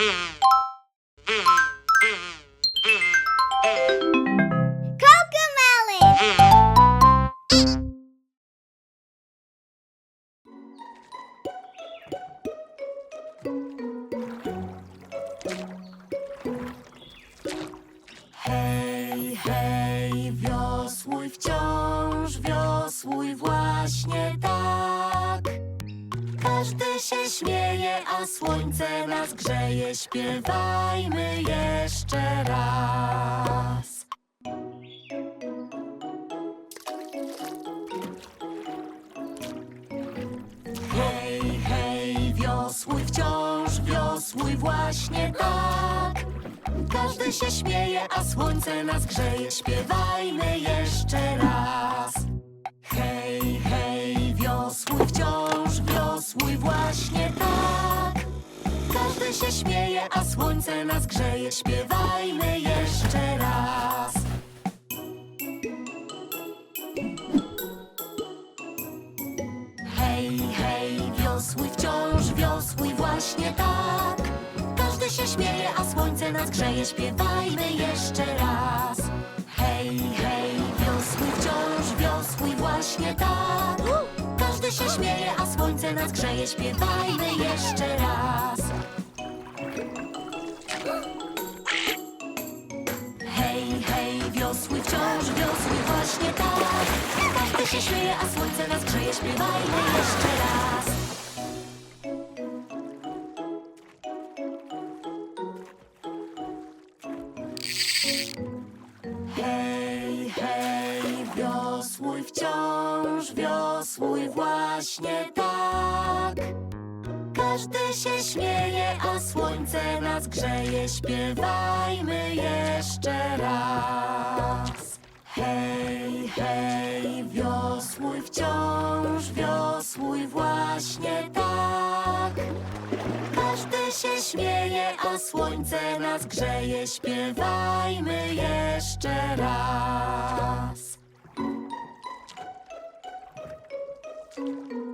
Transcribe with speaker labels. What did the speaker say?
Speaker 1: Hej, hej, wiosłuj wciąż, śmieje, a słońce nas grzeje. Śpiewajmy jeszcze raz. Hej, hej, wiosłuj wciąż, wiosłuj właśnie tak. Każdy się śmieje, a słońce nas grzeje. Śpiewajmy jeszcze wiosłuj właśnie tak. Każdy się śmieje, a słońce nas grzeje. Śpiewajmy jeszcze raz. Hej, hej, wiosłuj wciąż, wiosłuj właśnie tak. Każdy się śmieje, a słońce nas grzeje. Śpiewajmy jeszcze raz. Hej, hej, wiosłuj wciąż, wiosłuj właśnie tak. Każdy się śmieje, słońce nas grzeje. Śpiewajmy jeszcze raz. Hej, hej, wiosłuj wciąż, wiosłuj właśnie tak. Każdy się śmieje, a słońce nas grzeje. Śpiewajmy jeszcze raz. Hej, hej, wiosłuj wciąż, wiosłuj właśnie tak. Każdy się śmieje, a słońce nas grzeje. Śpiewajmy jeszcze raz. Hej, hej, wiosłuj wciąż, wiosłuj właśnie tak. Każdy się śmieje, a słońce nas grzeje. Śpiewajmy jeszcze raz. Thank you.